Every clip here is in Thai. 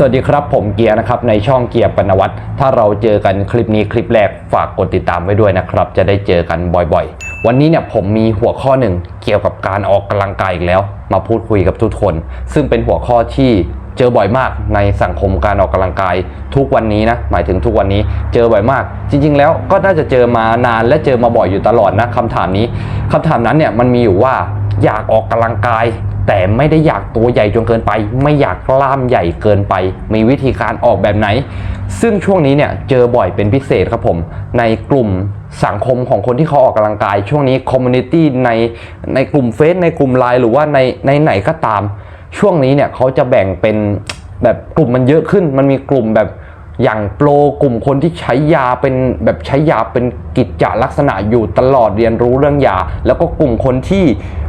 สวัสดีครับผมเกียร์นะครับในช่องเกียร์ปนวัตถ้าเราเจอกันคลิปนี้คลิปแรกฝากกดติดตามไว้ด้วยนะครับ จะได้เจอกันบ่อยๆ วันนี้เนี่ยผมมีหัวข้อหนึ่งเกี่ยวกับการออกกำลังกายอีกแล้ว มาพูดคุยกับทุกคน ซึ่งเป็นหัวข้อที่เจอบ่อยมากในสังคมการออกกำลังกาย ทุกวันนี้นะหมายถึงทุกวันนี้เจอบ่อยมาก จริง ๆ แล้วก็น่าจะเจอมานานและเจอมาบ่อยอยู่ตลอดนะคำถามนี้คำถามนั้นเนี่ยมันมีอยู่ว่าอยากออกกำลังกาย แต่ไม่ได้อยากตัวใหญ่จนเกินไป ไม่อยากกล้ามใหญ่เกินไป มีวิธีการออกแบบไหน ซึ่งช่วงนี้เนี่ยเจอบ่อยเป็นพิเศษครับผม ในกลุ่มสังคมของคนที่เขาออกกำลังกาย ช่วงนี้คอมมูนิตี้ในในกลุ่มเฟซในกลุ่มไลน์หรือว่าในในไหนก็ตาม ช่วงนี้เนี่ยเขาจะแบ่งเป็นแบบกลุ่มมันเยอะขึ้น มันมีกลุ่มแบบ อย่างโปรกลุ่มคนที่ใช้ยาเป็นแบบใช้ยาเป็นกิจจลักษณะอยู่ตลอดเรียนรู้เรื่องยา แล้วก็กลุ่มคนที่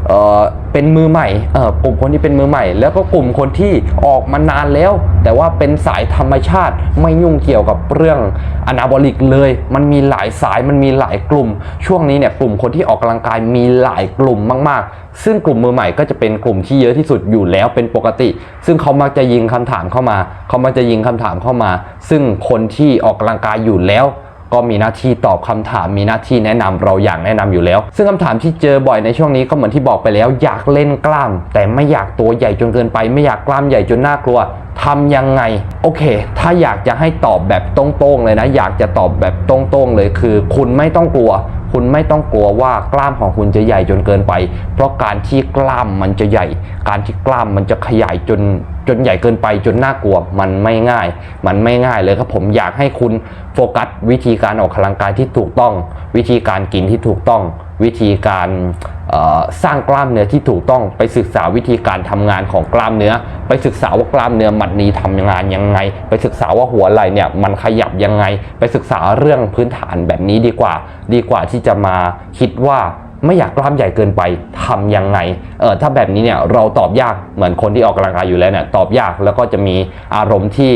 เอ่อเป็นมือใหม่เอ่อกลุ่มคนที่เป็นมือใหม่ แล้วก็กลุ่มคนที่ออกมานานแล้ว แต่ว่าเป็นสายธรรมชาติไม่ยุ่งเกี่ยวกับเรื่องอนาบอลิกเลย มันมีหลายสายมันมีหลายกลุ่ม ช่วงนี้เนี่ยกลุ่มคนที่ออกกำลังกายมีหลายกลุ่มมาก ๆ ซึ่งกลุ่มมือใหม่ก็จะเป็นกลุ่มที่เยอะที่สุดอยู่แล้วเป็นปกติ ซึ่งเขามักจะยิงคำถามเข้ามา เขามักจะยิงคำถามเข้ามา ซึ่งคนที่ออกกำลังกายอยู่แล้ว ก็มีหน้าที่ตอบคำถาม มีหน้าที่แนะนำเราอย่างแนะนำอยู่แล้ว ซึ่งคำถามที่เจอบ่อยในช่วงนี้ก็เหมือนที่บอกไปแล้ว อยากเล่นกล้าม แต่ไม่อยากตัวใหญ่จนเกินไป ไม่อยากกล้ามใหญ่จนน่ากลัว ทำยังไง โอเค ถ้าอยากจะให้ตอบแบบตรงๆเลยนะ อยากจะตอบแบบตรงๆเลยคือ คุณไม่ต้องกลัว คุณไม่ต้องกลัวว่ากล้ามของคุณจะใหญ่จนเกินไป เพราะการที่กล้ามมันจะใหญ่ การที่กล้ามมันจะขยายจนจนใหญ่เกินไปจนน่ากลัวมันไม่ง่าย มันไม่ง่ายเลยครับผมอยากให้คุณโฟกัสวิธีการออกกำลังกายที่ถูกต้อง วิธีการกินที่ถูกต้อง วิธีการ สร้างกล้ามเนื้อที่ถูกต้องไปศึกษาวิธีการทำงานของกล้ามเนื้อ ไปศึกษาว่ากล้ามเนื้อมัดนี้ทำงานยังไง ไปศึกษาว่าหัวไหล่เนี่ยมันขยับยังไง ไปศึกษาเรื่องพื้นฐานแบบนี้ดีกว่า ดีกว่าที่จะมาคิดว่าไม่อยากกล้ามใหญ่เกินไปทำยังไง เออถ้าแบบนี้เนี่ยเราตอบยากเหมือนคนที่ออกกำลังกายอยู่แล้วเนี่ยตอบยากแล้วก็จะมีอารมณ์ที่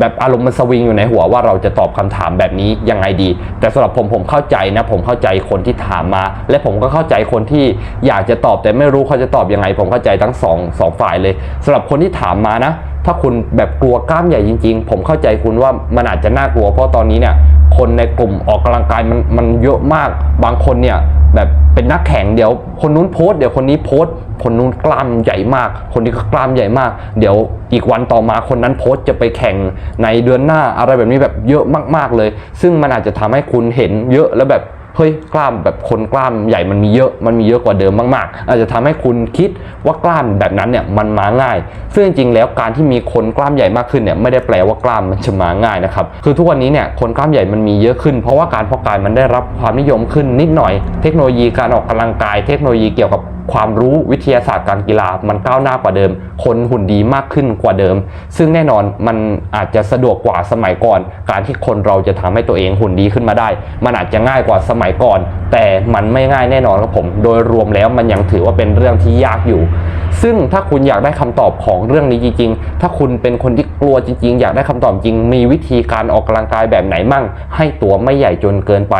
แบบอารมณ์มันสวิงอยู่ในหัวว่าเราจะตอบคำถามแบบนี้ยังไงดี แต่สำหรับผมผมเข้าใจนะ ผมเข้าใจคนที่ถามมา และผมก็เข้าใจคนที่อยากจะตอบแต่ไม่รู้เขาจะตอบยังไง ผมเข้าใจทั้งสองสองฝ่ายเลยสำหรับคนที่ถามมานะ ถ้าคุณแบบกลัวกล้ามใหญ่จริง ๆ ผมเข้าใจคุณว่ามันอาจจะน่ากลัว เพราะตอนนี้เนี่ยคนในกลุ่มออกกำลังกายมันมันเยอะมากบางคนเนี่ยแบบเป็นนักแข่งเดี๋ยวคนนู้นโพสต์เดี๋ยวคนนี้โพสต์ คนนู้นกล้ามใหญ่มาก คนนี้ก็กล้ามใหญ่มาก เดี๋ยวอีกวันต่อมาคนนั้นโพสต์จะไปแข่งในเดือนหน้าอะไรแบบนี้แบบเยอะมาก ๆเลย ซึ่งมันอาจจะทำให้คุณเห็นเยอะแล้วแบบเฮ้ยกล้ามแบบคนกล้ามใหญ่มันมีเยอะมันมีเยอะกว่าเดิมมากๆ อาจจะทำให้คุณคิดว่ากล้ามแบบนั้นเนี่ยมันมาง่าย ซึ่งจริงๆแล้วการที่มีคนกล้ามใหญ่มากขึ้นเนี่ยไม่ได้แปลว่ากล้ามมันจะมาง่ายนะครับคือทุกวันนี้เนี่ยคนกล้ามใหญ่มันมีเยอะขึ้น เพราะว่าการเพาะกายมันได้รับความนิยมขึ้นนิดหน่อย เทคโนโลยีการออกกำลังกาย เทคโนโลยีเกี่ยวกับความรู้วิทยาศาสตร์การกีฬามันก้าวหน้ากว่าเดิม คนหุ่นดีมากขึ้นกว่าเดิม ซึ่งแน่นอนมันอาจจะสะดวกกว่าสมัยก่อน การที่คนเราจะทำให้ตัวเองหุ่นดีขึ้นมาได้ มันอาจจะง่ายกว่าสมัยก่อน แต่มันไม่ง่ายแน่นอนครับผม โดยรวมแล้วมันยังถือว่าเป็นเรื่องที่ยากอยู่ ซึ่งถ้าคุณอยากได้คำตอบของเรื่องนี้จริง ๆ ถ้าคุณเป็นคนที่กลัวจริง ๆ อยากได้คำตอบจริง มีวิธีการออกกำลังกายแบบไหนมั่ง ให้ตัวไม่ใหญ่จนเกินไป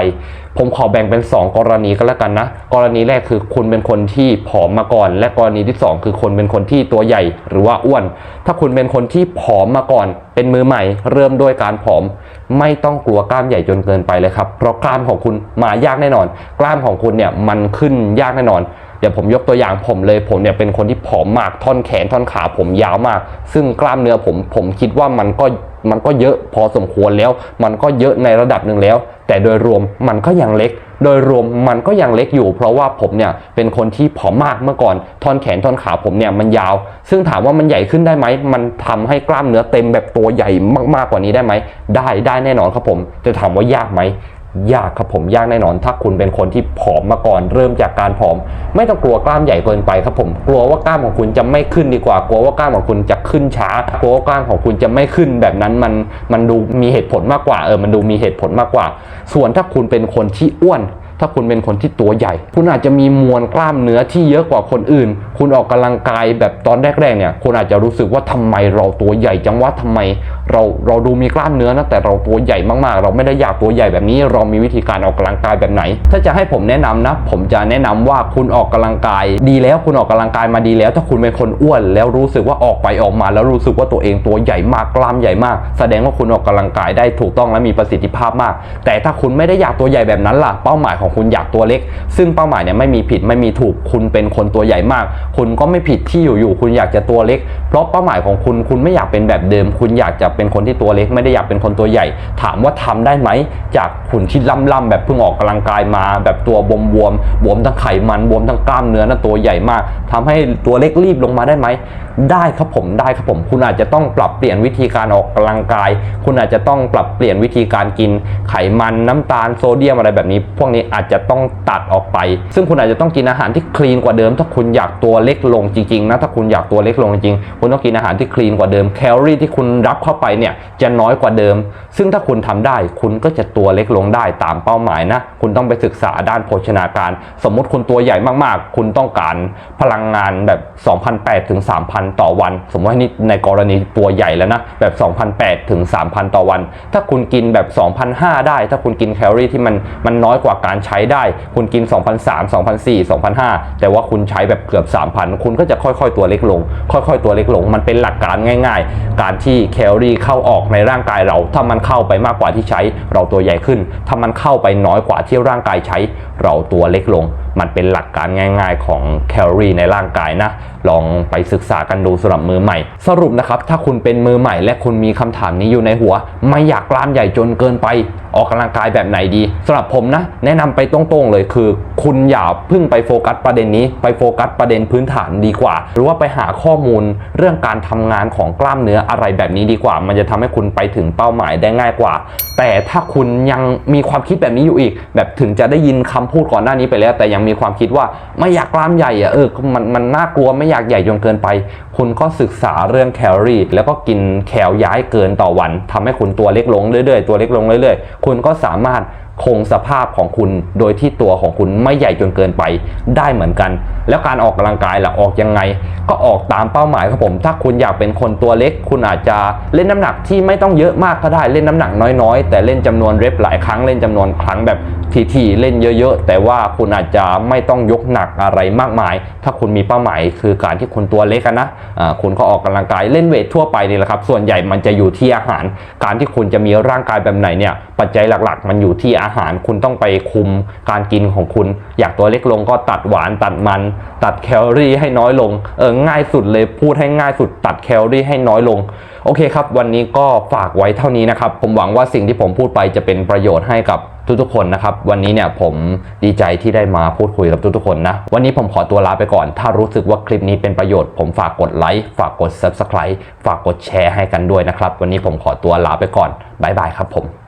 ผมขอแบ่งเป็น 2 กรณีก็แล้วกันนะ กรณีแรกคือคุณเป็นคนที่ผอมมาก่อน และกรณีที่ 2 คือคนเป็นคนที่ตัวใหญ่หรือว่าอ้วน ถ้าคุณเป็นคนที่ผอมมาก่อน เป็นมือใหม่ เริ่มด้วยการผอม ไม่ต้องกลัวกล้ามใหญ่จนเกินไปเลยครับ เพราะกล้ามของคุณมายากแน่นอน กล้ามของคุณเนี่ยมันขึ้นยากแน่นอน เดี๋ยวผมยกตัวอย่างผมเลยผมเนี่ยเป็นคนที่ผอมมากท่อนแขนท่อนขาผมยาวมาก ซึ่งกล้ามเนื้อผมผมคิดว่ามันก็มันก็เยอะพอสมควรแล้ว มันก็เยอะในระดับหนึ่งแล้ว แต่โดยรวมมันก็ยังเล็ก โดยรวมมันก็ยังเล็กอยู่ เพราะว่าผมเนี่ยเป็นคนที่ผอมมากเมื่อก่อนท่อนแขนท่อนขาผมเนี่ยมันยาว ซึ่งถามว่ามันใหญ่ขึ้นได้ไหมมันทำให้กล้ามเนื้อเต็มแบบตัวใหญ่มากๆกว่านี้ได้ไหมได้ได้แน่นอนครับผมจะถามว่ายากไหม ยากครับผมยากแน่นอน ถ้าคุณเป็นคนที่ผอมมาก่อน เริ่มจากการผอม ไม่ต้องกลัวกล้ามใหญ่เกินไปครับผม กลัวว่ากล้ามของคุณจะไม่ขึ้นดีกว่ากลัวว่ากล้ามของคุณจะขึ้นช้ากลัวว่ากล้ามของคุณจะไม่ขึ้นแบบนั้นมันมันดูมีเหตุผลมากกว่าเออมันดูมีเหตุผลมากกว่า ส่วนถ้าคุณเป็นคนที่อ้วน ถ้าคุณเป็นคนที่ตัวใหญ่ คุณอาจจะมีมวลกล้ามเนื้อที่เยอะกว่าคนอื่น คุณออกกำลังกายแบบตอนแรกๆเนี่ยคุณอาจจะรู้สึกว่าทำไมเราตัวใหญ่จังว่าทำไม เราเราดูมีกล้ามเนื้อนะแต่เราตัวใหญ่มากๆ เราไม่ได้อยากตัวใหญ่แบบนี้ เรามีวิธีการออกกำลังกายแบบไหน ถ้าจะให้ผมแนะนำนะ ผมจะแนะนำว่าคุณออกกำลังกาย ดีแล้วคุณออกกำลังกายมาดีแล้ว ถ้าคุณเป็นคนอ้วน แล้วรู้สึกว่าออกไปออกมา แล้วรู้สึกว่าตัวเองตัวใหญ่มากกล้ามใหญ่มาก แสดงว่าคุณออกกำลังกายได้ถูกต้องและมีประสิทธิภาพมาก แต่ถ้าคุณไม่ได้อยากตัวใหญ่แบบนั้นล่ะเป้าหมายของคุณอยากตัวเล็ก ซึ่งเป้าหมายเนี่ยไม่มีผิดไม่มีถูกคุณเป็นคนตัวใหญ่มาก คุณก็ไม่ผิดที่อยู่ๆคุณอยากจะตัวเล็ก เพราะเป้าหมายของคุณคุณไม่อยากเป็นแบบเดิม คุณอยากจะเป็นคนที่ตัวเล็ก ไม่ได้อยากเป็นคนตัวใหญ่ ถามว่าทำได้ไหม จากหุ่นที่ล่ำๆแบบเพิ่งออกกำลังกายมา แบบตัวบวมบวมบวมทั้งไขมันบวมทั้งกล้ามเนื้อนะตัวใหญ่มากทำให้ตัวเล็กรีบลงมาได้ไหมได้ครับผมได้ครับผม คุณอาจจะต้องปรับเปลี่ยนวิธีการออกกำลังกาย คุณอาจจะต้องปรับเปลี่ยนวิธีการกินไขมันน้ำตาลโซเดียมอะไรแบบนี้ พวกนี้อาจจะต้องตัดออกไป ซึ่งคุณอาจจะต้องกินอาหารที่คลีนกว่าเดิม ถ้าคุณอยากตัวเล็กลงจริงๆนะถ้าคุณอยากตัวเล็กลงจริงๆคุณต้องกินอาหารที่คลีนกว่าเดิมแคลอรี่ที่คุณรับเข้าไปเนี่ยจะน้อยกว่าเดิม ซึ่งถ้าคุณทำได้คุณก็จะตัวเล็กลงได้ตามเป้าหมายนะคุณต้องไปศึกษาด้านโภชนาการ สมมุติคุณตัวใหญ่มากๆ คุณต้องการพลังงานแบบ 2,800ถึง3,000 ต่อวัน สมมติว่านี่ในกรณีตัวใหญ่แล้วนะแบบ 2,800ถึง3,000 ต่อวัน ถ้าคุณกินแบบ 2,500 ได้ ถ้าคุณกินแคลอรี่ที่มันมันน้อยกว่าการใช้ช้ได้คุณกิน2,300 2,400 2,500แต่ว่าคุณใช้แบบเกือบ 3,000 คุณก็จะค่อยๆ ตัวเล็กลง ค่อยๆ ตัวเล็กลง มันเป็นหลักการง่าย ๆ การที่แคลอรี่เข้าออกในร่างกายเรา ถ้ามันเข้าไปมากกว่าที่ใช้เราตัวใหญ่ขึ้น ถ้ามันเข้าไปน้อยกว่าที่ร่างกายใช้เราตัวเล็กลง มันเป็นหลักการง่ายๆของแคลอรี่ในร่างกายนะ ลองไปศึกษากันดูสำหรับมือใหม่ สรุปนะครับ ถ้าคุณเป็นมือใหม่และคุณมีคำถามนี้อยู่ในหัว ไม่อยากกล้ามใหญ่จนเกินไป ออกกำลังกายแบบไหนดีสำหรับผมนะ แนะนำไปตรงๆเลยคือ คุณอย่าเพึ่งไปโฟกัสประเด็นนี้ ไปโฟกัสประเด็นพื้นฐานดีกว่า หรือว่าไปหาข้อมูลเรื่องการทำงานของกล้ามเนื้ออะไรแบบนี้ดีกว่า มันจะทำให้คุณไปถึงเป้าหมายได้ง่ายกว่า แต่ถ้าคุณยังมีความคิดแบบนี้อยู่อีก แบบถึงจะได้ยินคำพูดก่อนหน้านี้ไปแล้ว แต่ยังมีความคิดว่าไม่อยากกล้ามใหญ่อะเออมันมันน่ากลัวไม่อยากใหญ่จนเกินไป คุณก็ศึกษาเรื่องแคลอรี่ แล้วก็กินแคลย้ายเกินต่อวันทำให้คุณตัวเล็กลงเรื่อยๆ ตัวเล็กลงเรื่อยๆ คุณก็สามารถคงสภาพของคุณโดยที่ตัวของคุณไม่ใหญ่จนเกินไปได้เหมือนกัน แล้วการออกกำลังกายล่ะออกยังไง ก็ออกตามเป้าหมายครับผม ถ้าคุณอยากเป็นคนตัวเล็ก คุณอาจจะเล่นน้ำหนักที่ไม่ต้องเยอะมากก็ได้เล่นน้ำหนักน้อยๆ แต่เล่นจำนวนเรปหลายครั้งเล่นจำนวนครั้งแบบทีๆเล่นเยอะๆ แต่ว่าคุณอาจจะไม่ต้องยกหนักอะไรมากมาย ถ้าคุณมีเป้าหมายคือการที่คุณตัวเล็กอะนะคุณก็ออกกำลังกายเล่นเวททั่วไปนี่แหละครับ ส่วนใหญ่มันจะอยู่ที่อาหาร การที่คุณจะมีร่างกายแบบไหนเนี่ยปัจจัยหลักๆ มันอยู่ที่อาหารคุณต้องไปคุมการกินของคุณ อยากตัวเล็กลงก็ตัดหวานตัดมัน ตัดแคลอรี่ให้น้อยลงเออง่ายสุดเลยพูดให้ง่ายสุด ตัดแคลอรี่ให้น้อยลง โอเคครับ วันนี้ก็ฝากไว้เท่านี้นะครับ ผมหวังว่าสิ่งที่ผมพูดไปจะเป็นประโยชน์ให้กับทุกๆคนนะครับ วันนี้เนี่ยผมดีใจที่ได้มาพูดคุยกับทุกๆคนนะ วันนี้ผมขอตัวลาไปก่อน ถ้ารู้สึกว่าคลิปนี้เป็นประโยชน์ ผมฝากกดไลค์ฝากกด Subscribe ฝากกดแชร์ให้กันด้วยนะครับ วันนี้ผมขอตัวลาไปก่อนบ๊ายบายครับผม